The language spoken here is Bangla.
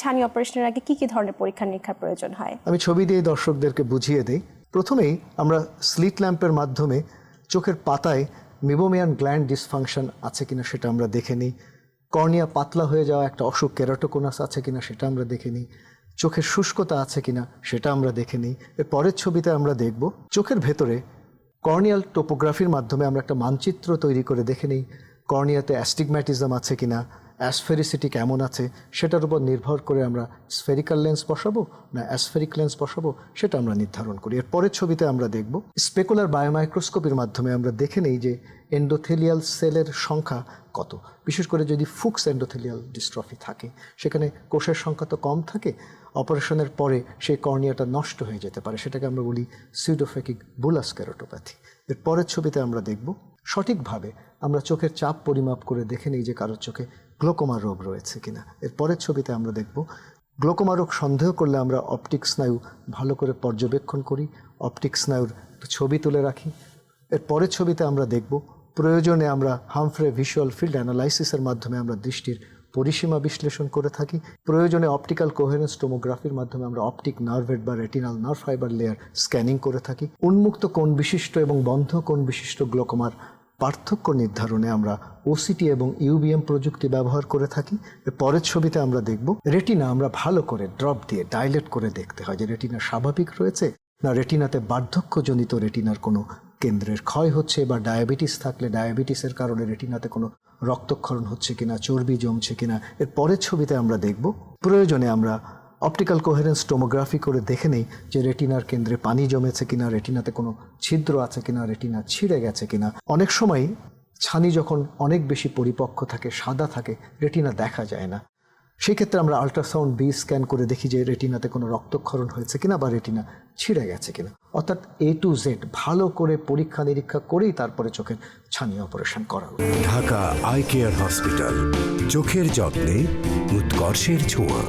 ছানি অপারেশনের আগে কি কি ধরনের পরীক্ষা নিরীক্ষার প্রয়োজন হয়? আমি ছবি দিয়ে দর্শকদেরকে বুঝিয়ে দিই। প্রথমেই আমরা স্লিট ল্যাম্পের মাধ্যমে চোখের পাতায় মিবোমিয়ান গ্ল্যান্ড ডিসফাংশন আছে কিনা সেটা আমরা দেখে নিই। কর্নিয়া পাতলা হয়ে যাওয়া একটা অসুখ কেরাটোকোনাস আছে কিনা সেটা আমরা দেখে নিই। চোখের শুষ্কতা আছে কিনা সেটা আমরা দেখে নিই। এর পরের ছবিতে আমরা দেখব, চোখের ভেতরে কর্নিয়াল টোপোগ্রাফির মাধ্যমে আমরা একটা মানচিত্র তৈরি করে দেখে নিই। কর্নিয়াতে অ্যাস্টিগম্যাটিজম আছে কিনা অ্যাসফেরিসিটি কেমন আছে সেটার উপর নির্ভর করে আমরা স্ফেরিক্যাল লেন্স বসাবো না অ্যাসফেরিক লেন্স বসাবো সেটা আমরা নির্ধারণ করি। এর পরের ছবিতে আমরা দেখব, স্পেকুলার বায়োমাইক্রোস্কোপির মাধ্যমে আমরা দেখে নেই যে এন্ডোথেলিয়াল সেলের সংখ্যা কত। বিশেষ করে যদি ফুক্স এন্ডোথেলিয়াল ডিস্ট্রফি থাকে, সেখানে কোষের সংখ্যা তো কম থাকে, অপারেশনের পরে সেই কর্নিয়াটা নষ্ট হয়ে যেতে পারে, সেটাকে আমরা বলি সিউডোফেকিক বুলাস ক্যারোটোপ্যাথি এর পরের ছবিতে আমরা দেখব, সঠিকভাবে আমরা চোখের চাপ পরিমাপ করে দেখে নিই যে কারোর চোখে গ্লোকোমা রোগ রয়েছে কিনা। এর পরের ছবিতে আমরা দেখব গ্লোকোমা রোগ সন্দেহ করলে আমরা অপটিক স্নায়ু ভালো করে পর্যবেক্ষণ করি, অপটিক স্নায়ুর ছবি তুলে রাখি। এর পরের ছবিতে আমরা দেখব, প্রয়োজনে আমরা হামফ্রে ভিজুয়াল ফিল্ড অ্যানালাইসিসের মাধ্যমে আমরা দৃষ্টির পরিসীমা বিশ্লেষণ করে থাকি। প্রয়োজনে অপটিক্যাল কোহেরেন্স টোমোগ্রাফির মাধ্যমে আমরা অপটিক নার্ভেট বা retinal nerve fibre layer scanning করে থাকি। উন্মুক্ত কোণ বিশিষ্ট এবং বন্ধ কোণ বিশিষ্ট গ্লোকোমার পার্থক্য নির্ধারণে আমরা ওসিটি এবং ইউবিএম প্রযুক্তি ব্যবহার করে থাকি। এর পরের ছবিতে আমরা দেখব রেটিনা, আমরা ভালো করে ড্রপ দিয়ে ডাইলেট করে দেখতে হয় যে রেটিনা স্বাভাবিক রয়েছে না রেটিনাতে বার্ধক্যজনিত রেটিনার কোনো কেন্দ্রের ক্ষয় হচ্ছে বা ডায়াবেটিস থাকলে ডায়াবেটিসের কারণে রেটিনাতে কোনো রক্তক্ষরণ হচ্ছে কিনা, চর্বি জমছে কিনা, এর পরের ছবিতে আমরা দেখব প্রয়োজনে আমরা অপটিক্যাল কোহেরেন্স টোমোগ্রাফি করে দেখে নেই যে রেটিনার কেন্দ্রে পানি জমেছে কিনা, রেটিনাতে কোনো ছিদ্র আছে কিনা, রেটিনা ছিঁড়ে গেছে কিনা। অনেক সময় ছানি যখন অনেক বেশি পরিপক্ক থাকে, সাদা থাকে, রেটিনা দেখা যায় না। সেই ক্ষেত্রে আমরা আল্ট্রাসাউন্ড বি স্ক্যান করে দেখি যে রেটিনাতে কোনো রক্তক্ষরণ হয়েছে কিনা বা রেটিনা ছিঁড়ে গেছে কিনা। অর্থাৎ এ টু জেড ভালো করে পরীক্ষা নিরীক্ষা করেই তারপরে চোখের ছানি অপারেশন করা ঢাকা আই কেয়ার হসপিটাল, চোখের যত্নে উৎকর্ষের ছোঁয়া।